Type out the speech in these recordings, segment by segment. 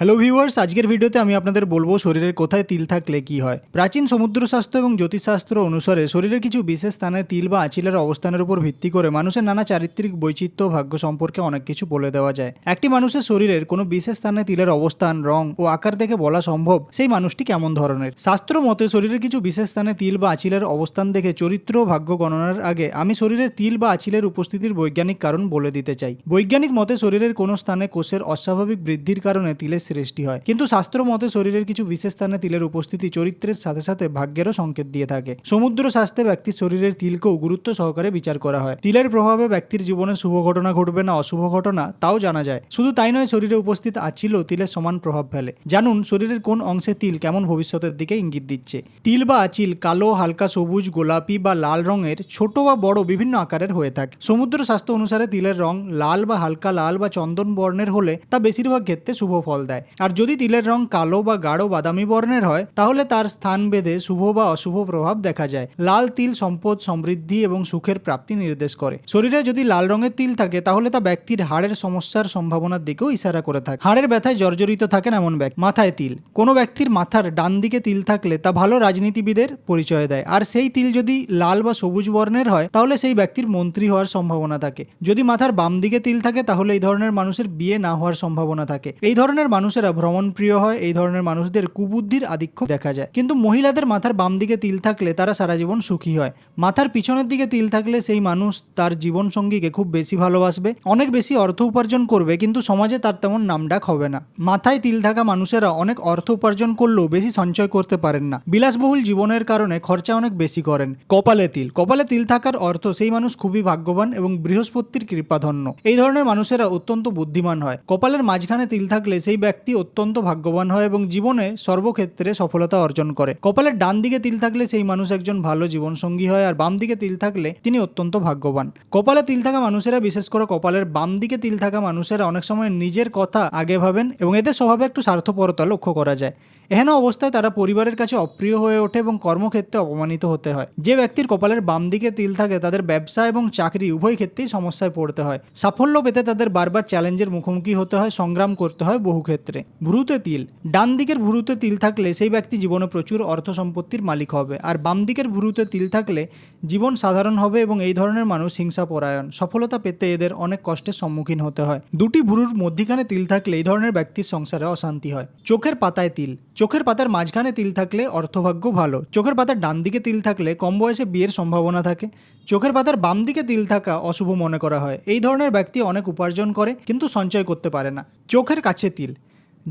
Hello viewers আজকের ভিডিওতে আমি আপনাদের বলব শরীরের কোথায় তিল থাকলে কি হয়। প্রাচীন সমুদ্রশাস্ত্র এবং জ্যোতিষশাস্ত্র অনুসারে শরীরের কিছু বিশেষ স্থানে তিল বা আঁচিলের অবস্থানের উপর ভিত্তি করে মানুষের নানা চারিত্রিক বৈচিত্র্য ভাগ্য সম্পর্কে অনেক কিছু বলে দেওয়া যায়। একটি মানুষের শরীরের কোনো বিশেষ স্থানে তিলের অবস্থান, রং ও আকার দেখে বলা সম্ভব সেই মানুষটি কেমন ধরনের? শাস্ত্র মতে শরীরের কিছু বিশেষ স্থানে তিল বা আঁচিলের অবস্থান দেখে চরিত্র ভাগ্য গণনার আগে আমি শরীরের তিল বা আঁচিলের উপস্থিতির বৈজ্ঞানিক কারণ বলে দিতে চাই। বৈজ্ঞানিক মতে শরীরের কোনো স্থানে কোষের অস্বাভাবিক বৃদ্ধির কারণে তিলের সৃষ্টি হয়। কিন্তু শাস্ত্র মতে শরীরের কিছু বিশেষ স্থানে তিলের উপস্থিতি চরিত্রের সাথে সাথে ভাগ্যেরও সংকেত দিয়ে থাকে। সমুদ্র স্বাস্থ্যে ব্যক্তির শরীরের তিলকেও গুরুত্ব সহকারে বিচার করা হয়। তিলের প্রভাবে ব্যক্তির জীবনে শুভ ঘটনা ঘটবে না অশুভ ঘটনা তাও জানা যায়। শুধু তাই নয়, শরীরে উপস্থিত আছিলেও তিলের সমান প্রভাব ফেলে। জানুন, শরীরের কোন অংশে তিল কেমন ভবিষ্যতের দিকে ইঙ্গিত দিচ্ছে? তিল বা আচিল কালো, হালকা, সবুজ, গোলাপি বা লাল রঙের, ছোট বা বড় বিভিন্ন আকারের হয়ে থাকে। সমুদ্র স্বাস্থ্য অনুসারে তিলের রং লাল বা হালকা লাল বা চন্দন বর্ণের হলে তা বেশিরভাগ ক্ষেত্রে শুভ ফল দেয়। আর যদি তিলের রং কালো বা গাঢ় বাদামি বর্ণের হয়, তাহলে তার স্থান ভেদে শুভ বা অশুভ প্রভাব দেখা যায়। লাল তিল সম্পদ, সমৃদ্ধি এবং সুখের প্রাপ্তি নির্দেশ করে। শরীরে যদি লাল রঙের তিল থাকে, তাহলে তা ব্যক্তির হাড়ের সমস্যার সম্ভাবনার দিকেও ইশারা করে থাকে। হাড়ের ব্যথায় জর্জরিত থাকেন এমন ব্যক্তি। মাথায় তিল। কোনো ব্যক্তির মাথার ডান দিকে তিল থাকলে তা ভালো রাজনীতিবিদের পরিচয় দেয়। আর সেই তিল যদি লাল বা সবুজ বর্ণের হয়, তাহলে সেই ব্যক্তির মন্ত্রী হওয়ার সম্ভাবনা থাকে। যদি মাথার বাম দিকে তিল থাকে, তাহলে এই ধরনের মানুষের বিয়ে না হওয়ার সম্ভাবনা থাকে। এই ধরনের মানুষেরা ভ্রমণ প্রিয় হয়, এই ধরনের মানুষদের কুবুদ্ধির আধিক্য দেখা যায়। কিন্তু মহিলাদের মাথার বাম দিকে তিল থাকলে তারা সারা জীবন সুখী হয়। মাথার পিছনের দিকে তিল থাকলে সেই মানুষ তার জীবন সঙ্গীকে খুব বেশি ভালোবাসবে, অনেক বেশি অর্থ উপার্জন করবে, কিন্তু সমাজে তার তেমন নামডাক হবে না। মাথায় তিল থাকা মানুষেরা অনেক অর্থ উপার্জন করলেও বেশি সঞ্চয় করতে পারেন না। বিলাসবহুল জীবনের কারণে খরচা অনেক বেশি করেন। কপালে তিল। কপালে তিল থাকার অর্থ সেই মানুষ খুবই ভাগ্যবান এবং বৃহস্পতির কৃপাধন্য। এই ধরনের মানুষেরা অত্যন্ত বুদ্ধিমান হয়। কপালের মাঝখানে তিল থাকলে সেই ব্যক্তি অত্যন্ত ভাগ্যবান হয় এবং জীবনে সর্বক্ষেত্রে সফলতা অর্জন করে। কপালের ডান দিকে তিল থাকলে সেই মানুষ একজন ভালো জীবনসঙ্গী হয় আর বাম দিকে তিল থাকলে তিনি অত্যন্ত ভাগ্যবান। কপালে তিল থাকা মানুষেরা, বিশেষ করে কপালের বাম দিকে তিল থাকা মানুষেরা অনেক সময় নিজের কথা আগে ভাবেন এবং এদের স্বভাবে একটু স্বার্থপরতা লক্ষ্য করা যায়। এহেন অবস্থায় তারা পরিবারের কাছে অপ্রিয় হয়ে ওঠে এবং কর্মক্ষেত্রে অপমানিত হতে হয়। যে ব্যক্তির কপালের বাম দিকে তিল থাকে, তাদের ব্যবসা এবং চাকরি উভয় ক্ষেত্রেই সমস্যায় পড়তে হয়। সাফল্য পেতে তাদের বারবার চ্যালেঞ্জের মুখোমুখি হতে হয়, সংগ্রাম করতে হয় বহু ক্ষেত্রে। ভ্রুতে তিল। ডান দিকের ভ্রুতে তিল থাকলে সেই ব্যক্তি জীবনে প্রচুর অর্থ সম্পত্তির মালিক হবে। আর বাম দিকের ভ্রুতে তিল থাকলে জীবন সাধারণ হবে এবং এই ধরনের মানুষ হিংসা পরায়ণ। সফলতা পেতে এদের অনেক কষ্টের সম্মুখীন হতে হয়। দুটি ভ্রুর মধ্যিখানে তিল থাকলে এই ধরনের ব্যক্তির সংসারে অশান্তি হয়। চোখের পাতায় তিল। চোখের পাতার মাঝখানে তিল থাকলে অর্থভাগ্য ভালো। চোখের পাতার ডান দিকে তিল থাকলে কম বয়সে বিয়ের সম্ভাবনা থাকে। চোখের পাতার বাম দিকে তিল থাকা অশুভ মনে করা হয়। এই ধরনের ব্যক্তি অনেক উপার্জন করে কিন্তু সঞ্চয় করতে পারে না। চোখের কাছে তিল।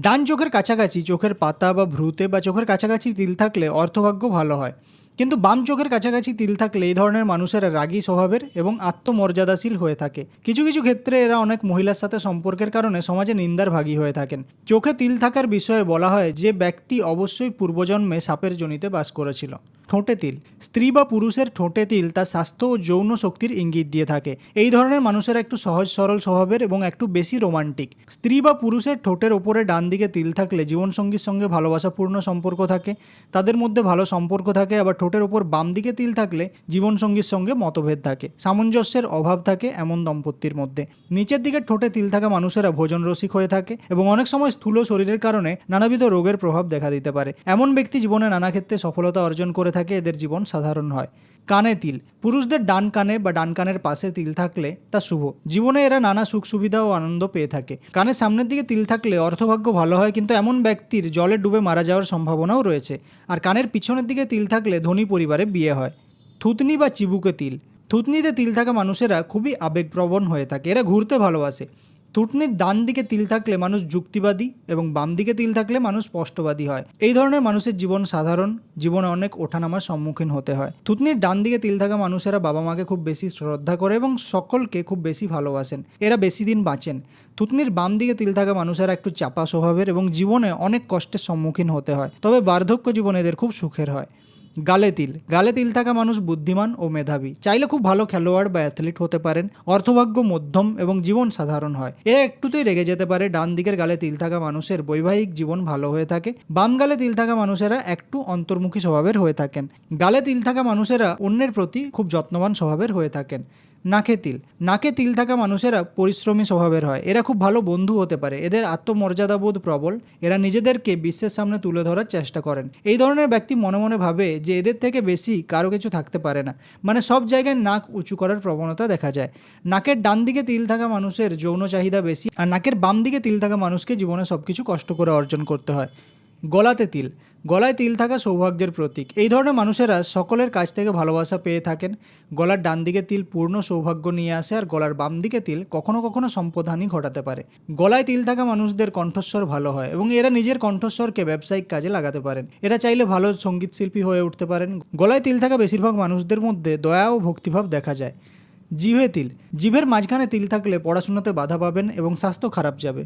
ডান চোখের কাছাকাছি চোখের পাতা বা ভ্রুতে বা চোখের কাছাকাছি তিল থাকলে অর্থভাগ্য ভালো হয়। কিন্তু বাম চোখের কাছাকাছি তিল থাকলে এই ধরনের মানুষেরা রাগী স্বভাবের এবং আত্মমর্যাদাশীল হয়ে থাকে। কিছু কিছু ক্ষেত্রে এরা অনেক মহিলার সাথে সম্পর্কের কারণে সমাজে নিন্দার ভাগী হয়ে থাকেন। চোখে তিল থাকার বিষয়ে বলা হয় যে ব্যক্তি অবশ্যই পূর্বজন্মে সাপের জনিতে বাস করেছিল। ঠোঁটে তিল স্ত্রী বা পুরুষের ঠোঁটে তিল তার স্বাস্থ্য ও যৌন শক্তির ইঙ্গিত দিয়ে থাকে। এই ধরনের মানুষেরা একটু সহজ সরল স্বভাবের এবং একটু বেশি রোমান্টিক। স্ত্রী বা পুরুষের ঠোঁটের ওপরে ডান দিকে তিল থাকলে জীবনসঙ্গীর সঙ্গে ভালোবাসাপূর্ণ সম্পর্ক থাকে। তাদের মধ্যে ভালো সম্পর্ক থাকে, আবার ঠোঁটের ওপর বাম দিকে তিল থাকলে জীবনসঙ্গীর সঙ্গে মতভেদ থাকে। সামঞ্জস্যের অভাব থাকে এমন দম্পতির মধ্যে। নিচের দিকে ঠোঁটে তিল থাকা মানুষেরা ভোজন রসিক হয়ে থাকে এবং অনেক সময় স্থূল শরীরের কারণে নানাবিধ রোগের প্রভাব দেখা দিতে পারে। এমন ব্যক্তি জীবনে নানা ক্ষেত্রে সফলতা অর্জন করে থাকে এদের জীবন সাধারণ হয়। কানে তিল। পুরুষদের ডান কানে বা ডান কানের পাশে তিল থাকলে তা শুভ। জীবনে এরা নানা সুখ, সুবিধা ও আনন্দ পেয়ে থাকে। কানের সামনের দিকে তিল থাকলে অর্থভাগ্য ভালো হয়, কিন্তু এমন ব্যক্তির জলে ডুবে মারা যাওয়ার সম্ভাবনাও রয়েছে। আর কানের পিছনের দিকে তিল থাকলে ধনী পরিবারে বিয়ে হয়। থুতনি বা চিবুকে তিল। থুতনিতে তিল থাকা মানুষেরা খুবই আবেগপ্রবণ হয়ে থাকে। এরা ঘুরতে ভালোবাসে। থুতনির ডান দিকে তিল থাকলে মানুষ যুক্তিবাদী এবং বাম দিকে তিল থাকলে মানুষ স্পষ্টবাদী হয়। এই ধরনের মানুষের জীবন সাধারণ, জীবনে অনেক ওঠানামার সম্মুখীন হতে হয়। থুতনির ডান দিকে তিল থাকা মানুষেরা বাবা মাকে খুব বেশি শ্রদ্ধা করে এবং সকলকে খুব বেশি ভালোবাসেন। এরা বেশি দিন বাঁচেন। থুতনির বাম দিকে তিল থাকা মানুষেরা একটু চাপা স্বভাবের এবং জীবনে অনেক কষ্টের সম্মুখীন হতে হয়। তবে বার্ধক্য জীবন এদের খুব সুখের হয়। গালে তিল। গালে তিল থাকা মানুষ বুদ্ধিমান ও মেধাবী। চাইলে খুব ভালো খেলোয়াড় বা অ্যাথলিট হতে পারেন। অর্থভাগ্য মধ্যম এবং জীবন সাধারণ হয়। এরা একটুতেই রেগে যেতে পারে। ডান দিকের গালে তিল থাকা মানুষের বৈবাহিক জীবন ভালো হয়ে থাকে। বাম গালে তিল থাকা মানুষেরা একটু অন্তর্মুখী স্বভাবের হয়ে থাকেন। গালে তিল থাকা মানুষেরা অন্যের প্রতি খুব যত্নবান স্বভাবের হয়ে থাকেন। নাকে তিল। নাকে তিল থাকা মানুষেরা পরিশ্রমী স্বভাবের হয়। এরা খুব ভালো বন্ধু হতে পারে। এদের আত্মমর্যাদাবোধ প্রবল। এরা নিজেদেরকে বিশ্বের সামনে তুলে ধরার চেষ্টা করেন। এই ধরনের ব্যক্তি মনে মনে ভাবে যে এদের থেকে বেশি কারও কিছু থাকতে পারে না। মানে সব জায়গায় নাক উঁচু করার প্রবণতা দেখা যায়। নাকের ডান দিকে তিল থাকা মানুষের যৌন চাহিদা বেশি। আর নাকের বাম দিকে তিল থাকা মানুষকে জীবনে সব কিছু কষ্ট করে অর্জন করতে হয়। গলাতে তিল। গলায় তিল থাকা সৌভাগ্যের প্রতীক। এই ধরনের মানুষেরা সকলের কাছ থেকে ভালোবাসা পেয়ে থাকেন। গলার ডান দিকে তিল পূর্ণ সৌভাগ্য নিয়ে আসে আর গলার বাম দিকে তিল কখনো কখনো সম্পদহানি ঘটাতে পারে। গলায় তিল থাকা মানুষদের কণ্ঠস্বর ভালো হয় এবং এরা নিজের কণ্ঠস্বরকে ব্যবসায়িক কাজে লাগাতে পারেন। এরা চাইলে ভালো সংগীত শিল্পী হয়ে উঠতে পারেন। গলায় তিল থাকা বেশিরভাগ মানুষদের মধ্যে দয়া ও ভক্তিভাব দেখা যায়। জিভে তিল। জিভের মাঝখানে তিল থাকলে পড়াশোনাতে বাধা পাবেন এবং স্বাস্থ্য খারাপ যাবে।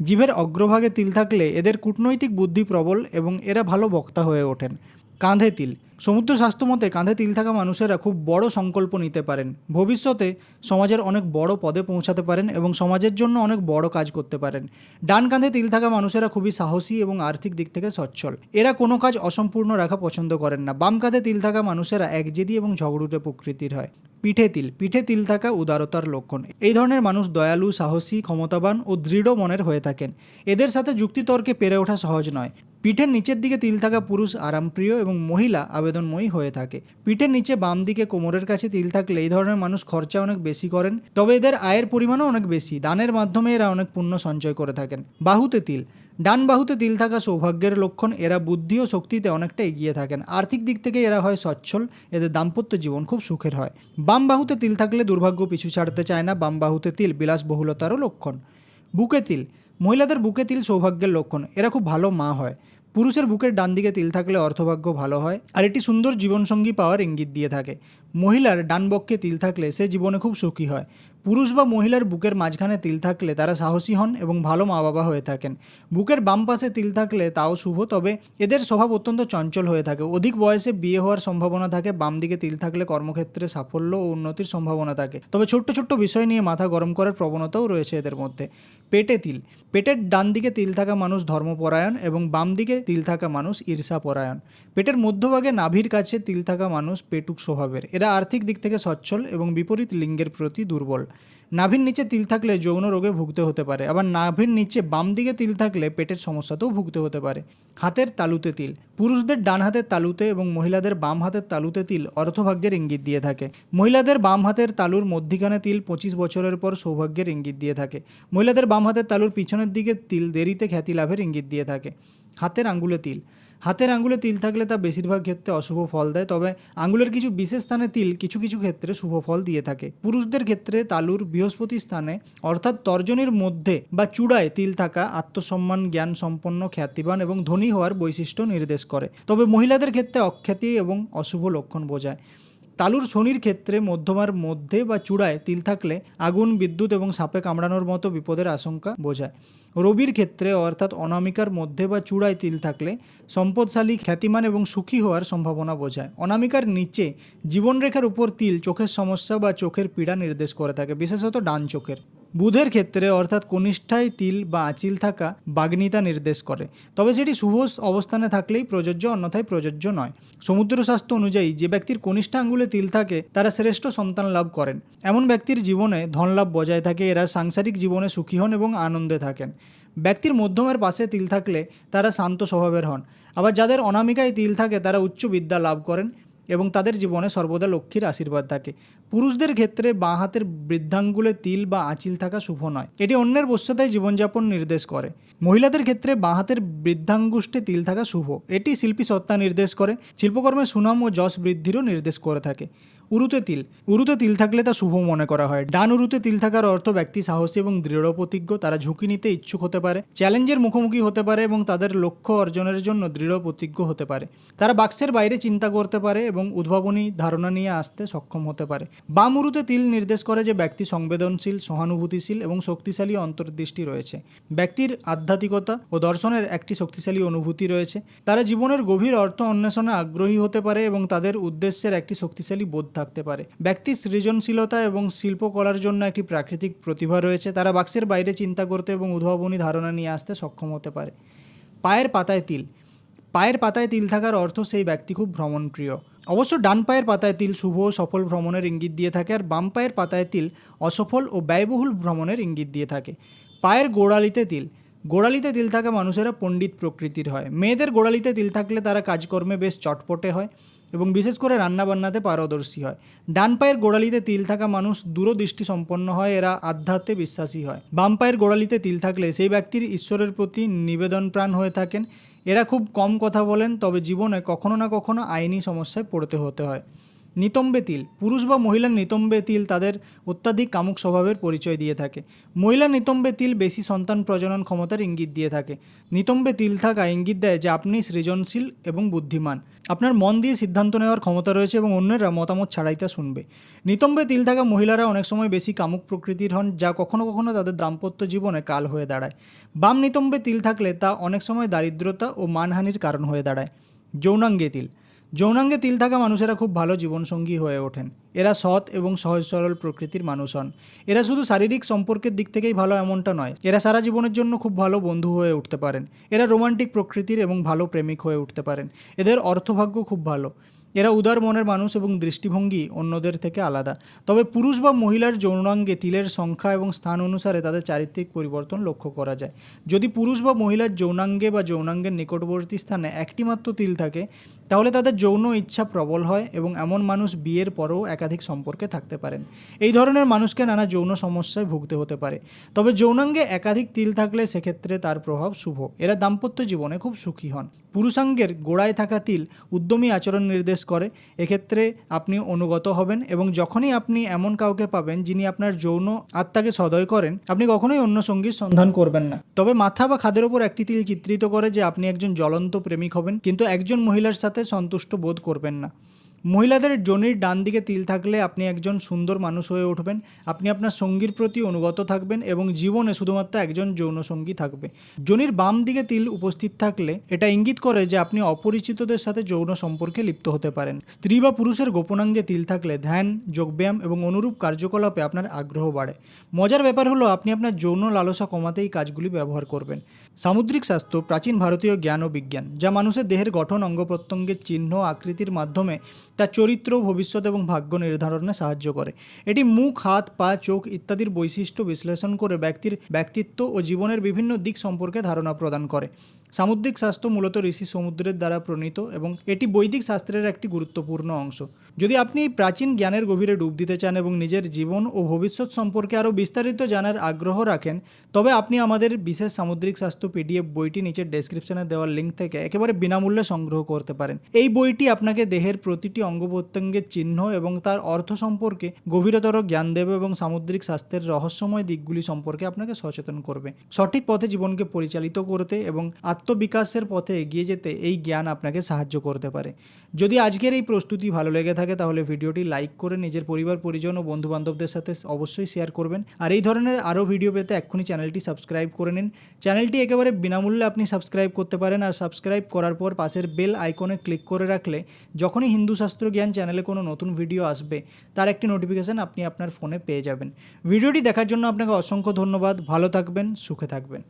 জিভের অগ্রভাগে তিল থাকলে এদের কূটনৈতিক বুদ্ধি প্রবল এবং এরা ভালো বক্তা হয়ে ওঠেন। কাঁধে তিল। সমুদ্র স্বাস্থ্য মতে কাঁধে তিল থাকা মানুষেরা খুব বড় সংকল্প নিতে পারেন। ভবিষ্যতে সমাজের অনেক বড় পদে পৌঁছাতে পারেন এবং সমাজের জন্য অনেক বড় কাজ করতে পারেন। ডান কাঁধে তিল থাকা মানুষেরা খুবই সাহসী এবং আর্থিক দিক থেকে সচ্ছল। এরা কোনো কাজ অসম্পূর্ণ রাখা পছন্দ করেন না। বাম কাঁধে তিল থাকা মানুষেরা একজেদি এবং ঝগড়ুটে প্রকৃতির হয়। পিঠে তিল। পিঠে তিল থাকা উদারতার লক্ষণ। এই ধরনের মানুষ দয়ালু, সাহসী, ক্ষমতাবান ও দৃঢ় মনের হয়ে থাকেন। এদের সাথে যুক্তিতর্কে পেরে ওঠা সহজ নয়। পিঠের নিচের দিকে তিল থাকা পুরুষ আরামপ্রিয় এবং মহিলা আবেদনময়ী হয়ে থাকে। পিঠের নিচে বাম দিকে কোমরের কাছে তিল থাকলে এই ধরনের মানুষ খরচা অনেক বেশি করেন, তবে এদের আয়ের পরিমাণও অনেক বেশি। দানের মাধ্যমে এরা অনেক পুণ্য সঞ্চয় করে থাকেন। বাহুতে তিল। ডান বাহুতে তিল থাকা সৌভাগ্যের লক্ষণ, এরা বুদ্ধি ও শক্তিতে অনেকটা এগিয়ে থাকেন। আর্থিক দিক থেকে এরা হয় সচ্ছল, এদের দাম্পত্য জীবন খুব সুখের হয়। বাম বাহুতে তিল থাকলে দুর্ভাগ্য পিছু ছাড়তে চায় না। বাম বাহুতে তিল বিলাসবহুলতারও লক্ষণ। বুকে তিল। মহিলাদের বুকে তিল সৌভাগ্যের লক্ষণ। এরা খুব ভালো মা হয়। পুরুষের বুকের ডান দিকে তিল থাকলে অর্থভাগ্য ভালো হয় আর এটি সুন্দর জীবনসঙ্গী পাওয়ার ইঙ্গিত দিয়ে থাকে। মহিলার ডান বক্ষে তিল থাকলে সে জীবনে খুব সুখী হয়। পুরুষ বা মহিলার বুকের মাঝখানে তিল থাকলে তারা সাহসী হন এবং ভালো মা বাবা হয়ে থাকেন। বুকের বাম পাশে তিল থাকলে তাও শুভ, তবে এদের স্বভাব অত্যন্ত চঞ্চল হয়ে থাকে। অধিক বয়সে বিয়ে হওয়ার সম্ভাবনা থাকে, বাম দিকে তিল থাকলে কর্মক্ষেত্রে সাফল্য ও উন্নতির সম্ভাবনা থাকে। তবে ছোট্ট ছোট্ট বিষয় নিয়ে মাথা গরম করার প্রবণতাও রয়েছে এদের মধ্যে। পেটে তিল। পেটের ডান দিকে তিল থাকা মানুষ ধর্মপরায়ণ এবং বাম দিকে তিল থাকা মানুষ ঈর্ষাপরায়ণ। পেটের মধ্যভাগে নাভির কাছে তিল থাকা মানুষ পেটুক স্বভাবের। এরা আর্থিক দিক থেকে সচ্ছল এবং বিপরীত লিঙ্গের প্রতি দুর্বল। নাভির নিচে তিল থাকলে যৌন রোগে ভুগতে হতে পারে। আবার নাভির নিচে বাম দিকে তিল থাকলে পেটের সমস্যাতেও ভুগতে হতে পারে। হাতের তালুতে তিল। পুরুষদের ডান হাতের তালুতে এবং মহিলাদের বাম হাতের তালুতে তিল অর্থভাগ্যের ইঙ্গিত দিয়ে থাকে। মহিলাদের বাম হাতের তালুর মধ্যিখানে তিল পঁচিশ বছরের পর সৌভাগ্যের ইঙ্গিত দিয়ে থাকে। মহিলাদের বাম হাতের তালুর পিছনের দিকে তিল দেরিতে খ্যাতি লাভের ইঙ্গিত দিয়ে থাকে। হাতের আঙ্গুলে তিল। হাতের আঙ্গুলে তিল থাকলে তা বেশিরভাগ ক্ষেত্রে অশুভ ফল দেয়, তবে আঙ্গুলের কিছু বিশেষ স্থানে তিল কিছু কিছু ক্ষেত্রে শুভ ফল দিয়ে থাকে। পুরুষদের ক্ষেত্রে তালুর বৃহস্পতি স্থানে, অর্থাৎ তর্জনীর মধ্যে বা চূড়ায় তিল থাকা আত্মসম্মান জ্ঞান সম্পন্ন খ্যাতিবান এবং ধনী হওয়ার বৈশিষ্ট্য নির্দেশ করে। তবে মহিলাদের ক্ষেত্রে অখ্যাতি এবং অশুভ লক্ষণ বোঝায়। তালুর শনির ক্ষেত্রে মধ্যমার মধ্যে বা চূড়ায় তিল থাকলে আগুন, বিদ্যুৎ এবং সাপে কামড়ানোর মতো বিপদের আশঙ্কা বোঝায়। রবির ক্ষেত্রে অর্থাৎ অনামিকার মধ্যে বা চূড়ায় তিল থাকলে সম্পদশালী, খ্যাতিমান এবং সুখী হওয়ার সম্ভাবনা বোঝায়। অনামিকার নিচে জীবনরেখার উপর তিল চোখের সমস্যা বা চোখের পীড়া নির্দেশ করে থাকে, বিশেষত ডান চোখের। বুধের ক্ষেত্রে অর্থাৎ কনিষ্ঠায় তিল বা আঁচিল থাকা বাগ্নিতা নির্দেশ করে। তবে সেটি শুভ অবস্থানে থাকলেই প্রযোজ্য, অন্যথায় প্রযোজ্য নয়। সমুদ্রশাস্ত্র অনুযায়ী যে ব্যক্তির কনিষ্ঠ আঙ্গুলে তিল থাকে, তারা শ্রেষ্ঠ সন্তান লাভ করেন। এমন ব্যক্তির জীবনে ধনলাভ বজায় থাকে, এরা সাংসারিক জীবনে সুখী হন এবং আনন্দে থাকেন। ব্যক্তির মধ্যমের পাশে তিল থাকলে তারা শান্ত স্বভাবের হন। আবার যাদের অনামিকায় তিল থাকে, তারা উচ্চ বিদ্যা লাভ করেন। এবং তাদের জীবনে সর্বদা লক্ষ্মীর আশীর্বাদ থাকে। পুরুষদের ক্ষেত্রে বাঁ হাতের বৃদ্ধাঙ্গুলে তিল বা আঁচিল থাকা শুভ নয়। এটি অন্যের বস্যতায় জীবনযাপন নির্দেশ করে। মহিলাদের ক্ষেত্রে বাঁ হাতের বৃদ্ধাঙ্গুষ্ঠে তিল থাকা শুভ। এটি শিল্পী সত্তা নির্দেশ করে। শিল্পকর্মের সুনাম ও যশ বৃদ্ধিরও নির্দেশ করে থাকে। উরুতে তিল। উরুতে তিল থাকলে তা শুভ মনে করা হয়। ডান উরুতে তিল থাকার অর্থ ব্যক্তি সাহসী এবং দৃঢ় প্রতিজ্ঞ। তারা ঝুঁকি নিতে ইচ্ছুক হতে পারে। চ্যালেঞ্জের মুখোমুখি হতে পারে এবং তাদের লক্ষ্য অর্জনের জন্য দৃঢ় প্রতিজ্ঞ হতে পারে। তারা বাক্সের বাইরে চিন্তা করতে পারে এবং উদ্ভাবনী ধারণা নিয়ে আসতে সক্ষম হতে পারে। বাম উরুতে তিল নির্দেশ করে যে ব্যক্তি সংবেদনশীল, সহানুভূতিশীল এবং শক্তিশালী অন্তর্দৃষ্টি রয়েছে। ব্যক্তির আধ্যাত্মিকতা ও দর্শনের একটি শক্তিশালী অনুভূতি রয়েছে। তারা জীবনের গভীর অর্থ অন্বেষণে আগ্রহী হতে পারে এবং তাদের উদ্দেশ্যের একটি শক্তিশালী বোধ থাকতে পারে। ব্যক্তির সৃজনশীলতা এবং শিল্পকলার জন্য একটি প্রাকৃতিক প্রতিভা রয়েছে। তারা বাক্সের বাইরে চিন্তা করতে এবং উদ্ভাবনী ধারণা নিয়ে আসতে সক্ষম হতে পারে। পায়ের পাতায় তিল। পায়ের পাতায় তিল থাকার অর্থ সেই ব্যক্তি খুব ভ্রমণপ্রিয়। অবশ্য ডান পায়ের পাতায় তিল শুভ ও সফল ভ্রমণের ইঙ্গিত দিয়ে থাকে আর বাম পায়ের পাতায় তিল অসফল ও ব্যয়বহুল ভ্রমণের ইঙ্গিত দিয়ে থাকে। পায়ের গোড়ালিতে তিল। গোড়ালিতে তিল থাকা মানুষেরা পণ্ডিত প্রকৃতির হয়। মেয়েদের গোড়ালিতে তিল থাকলে তারা কাজকর্মে বেশ চটপটে হয় এবং বিশেষ করে রান্নাবান্নাতে পারদর্শী হয়। ডান পায়ের গোড়ালিতে তিল থাকা মানুষ দূরদৃষ্টি সম্পন্ন হয়, এরা আধ্যাত্মে বিশ্বাসী হয়। বাম পায়ের গোড়ালিতে তিল থাকলে সেই ব্যক্তির ঈশ্বরের প্রতি নিবেদন প্রাণ হয়ে থাকেন। এরা খুব কম কথা বলেন, তবে জীবনে কখনো না কখনো আইনি সমস্যায় পড়তে হতে হয়। নিতম্বে তিল। পুরুষ বা মহিলার নিতম্বে তিল তাদের অত্যাধিক কামুক স্বভাবের পরিচয় দিয়ে থাকে। মহিলা নিতম্বে তিল বেশি সন্তান প্রজনন ক্ষমতার ইঙ্গিত দিয়ে থাকে। নিতম্বে তিল থাকা ইঙ্গিত দেয় যে আপনি সৃজনশীল এবং বুদ্ধিমান। আপনার মন দিয়ে সিদ্ধান্ত নেওয়ার ক্ষমতা রয়েছে এবং অন্যেরা মতামত ছাড়াই তা শুনবে। নিতম্বে তিল থাকা মহিলারা অনেক সময় বেশি কামুক প্রকৃতির হন, যা কখনো কখনো তাদের দাম্পত্য জীবনে কাল হয়ে দাঁড়ায়। বাম নিতম্বে তিল থাকলে তা অনেক সময় দারিদ্রতা ও মানহানির কারণ হয়ে দাঁড়ায়। যৌনাঙ্গে তিল। যৌনাঙ্গে তিল থাকা মানুষেরা খুব ভালো জীবনসঙ্গী হয়ে ওঠেন। এরা সৎ এবং সহজ সরল প্রকৃতির মানুষ হন। এরা শুধু শারীরিক সম্পর্কের দিক থেকেই ভালো এমনটা নয়, এরা সারা জীবনের জন্য খুব ভালো বন্ধু হয়ে উঠতে পারেন। এরা রোমান্টিক প্রকৃতির এবং ভালো প্রেমিক হয়ে উঠতে পারেন। এদের অর্থভাগ্য খুব ভালো। এরা উদার মনের মানুষ এবং দৃষ্টিভঙ্গি অন্যদের থেকে আলাদা। তবে পুরুষ বা মহিলার যৌনাঙ্গে তিলের সংখ্যা এবং স্থান অনুসারে তাদের চারিত্রিক পরিবর্তন লক্ষ্য করা যায়। যদি পুরুষ বা মহিলার যৌনাঙ্গে বা যৌনাঙ্গের নিকটবর্তী স্থানে একটি মাত্র তিল থাকে তাহলে তাদের যৌন ইচ্ছা প্রবল হয় এবং এমন মানুষ বিয়ের পরেও একাধিক সম্পর্কে থাকতে পারেন। এই ধরনের মানুষকে নানা যৌন সমস্যায় ভুগতে হতে পারে। তবে যৌনাঙ্গে একাধিক তিল থাকলে সেক্ষেত্রে তার প্রভাব শুভ। এরা দাম্পত্য জীবনে খুব সুখী হন। পুরুষাঙ্গের গোড়ায় থাকা তিল উদ্যমী আচরণ নির্দেশ করে। এক্ষেত্রে আপনি অনুগত হবেন এবং যখনই আপনি এমন কাউকে পাবেন যিনি আপনার যৌন আত্মাকে সদয় করেন, আপনি কখনোই অন্য সঙ্গীর সন্ধান করবেন না। তবে মাথা বা খাদের ওপর একটি তিল চিত্রিত করে যে আপনি একজন জ্বলন্ত প্রেমিক হবেন, কিন্তু একজন মহিলার সাথে সন্তুষ্ট বোধ করবেন না। মহিলাদের জনির ডান দিকে তিল থাকলে আপনি একজন সুন্দর মানুষ হয়ে উঠবেন, আপনি আপনার সঙ্গীর প্রতি অনুগত থাকবেন এবং জীবনে শুধুমাত্র একজন যৌন সঙ্গী থাকবে। জনির বাম দিকে তিল উপস্থিত থাকলে এটা ইঙ্গিত করে যে আপনি অপরিচিতদের সাথে যৌন সম্পর্কে লিপ্ত হতে পারেন। স্ত্রী বা পুরুষের গোপনাঙ্গে তিল থাকলে ধ্যান, যোগব্যায়াম এবং অনুরূপ কার্যকলাপে আপনার আগ্রহ বাড়ে। মজার ব্যাপার হলো আপনি আপনার যৌন লালসা কমাতে এই কাজগুলি ব্যবহার করবেন। সামুদ্রিক স্বাস্থ্য, প্রাচীন ভারতীয় জ্ঞান ও বিজ্ঞান, যা মানুষের দেহের গঠন, অঙ্গ প্রত্যঙ্গের চিহ্ন আকৃতির মাধ্যমে তার চরিত্র, ভবিষ্যৎ এবং ভাগ্য নির্ধারণে সাহায্য করে। এটি মুখ, হাত, পা, চোখ ইত্যাদির বৈশিষ্ট্য বিশ্লেষণ করে ব্যক্তির ব্যক্তিত্ব ও জীবনের বিভিন্ন দিক সম্পর্কে ধারণা প্রদান করে। সামুদ্রিক শাস্ত্র মূলত ঋষি সমুদ্রের দ্বারা প্রণীত এবং এটি বৈদিক শাস্ত্রের একটি গুরুত্বপূর্ণ অংশ। যদি আপনি এই প্রাচীন জ্ঞানের গভীরে ডুব দিতে চান এবং নিজের জীবন ও ভবিষ্যৎ সম্পর্কে আরও বিস্তারিত জানার আগ্রহ রাখেন, তবে আপনি আমাদের বিশেষ সামুদ্রিক স্বাস্থ্য পিডিএফ বইটি নিচের ডেসক্রিপশনে দেওয়ার লিঙ্ক থেকে একেবারে বিনামূল্যে সংগ্রহ করতে পারেন। এই বইটি আপনাকে দেহের প্রতিটি অঙ্গ প্রত্যঙ্গের চিহ্ন এবং তার অর্থ সম্পর্কে গভীরতর জ্ঞান দেবে এবং সামুদ্রিক স্বাস্থ্যের রহস্যময় দিকগুলি সম্পর্কে আপনাকে সচেতন করবে। সঠিক পথে জীবনকে পরিচালিত করতে এবং আত্মবিকাশের পথে এগিয়ে যেতে এই জ্ঞান আপনাকে সাহায্য করতে পারে। যদি আজকের এই প্রস্তুতি ভালো লেগে থাকে, তাহলে ভিডিওটি লাইক করে নিজের পরিবার, পরিজন ও বন্ধুবান্ধবদের সাথে অবশ্যই শেয়ার করবেন। আর এই ধরনের আরও ভিডিও পেতে এক্ষুনি চ্যানেলটি সাবস্ক্রাইব করে নিন। চ্যানেলটি একেবারে বিনামূল্যে আপনি সাবস্ক্রাইব করতে পারেন আর সাবস্ক্রাইব করার পর পাশের বেল আইকনে ক্লিক করে রাখলে যখনই হিন্দু শাস্ত্র জ্ঞান চ্যানেলে কোনো নতুন ভিডিও আসবে, তার একটি নোটিফিকেশান আপনি আপনার ফোনে পেয়ে যাবেন। ভিডিওটি দেখার জন্য আপনাকে অসংখ্য ধন্যবাদ। ভালো থাকবেন, সুখে থাকবেন।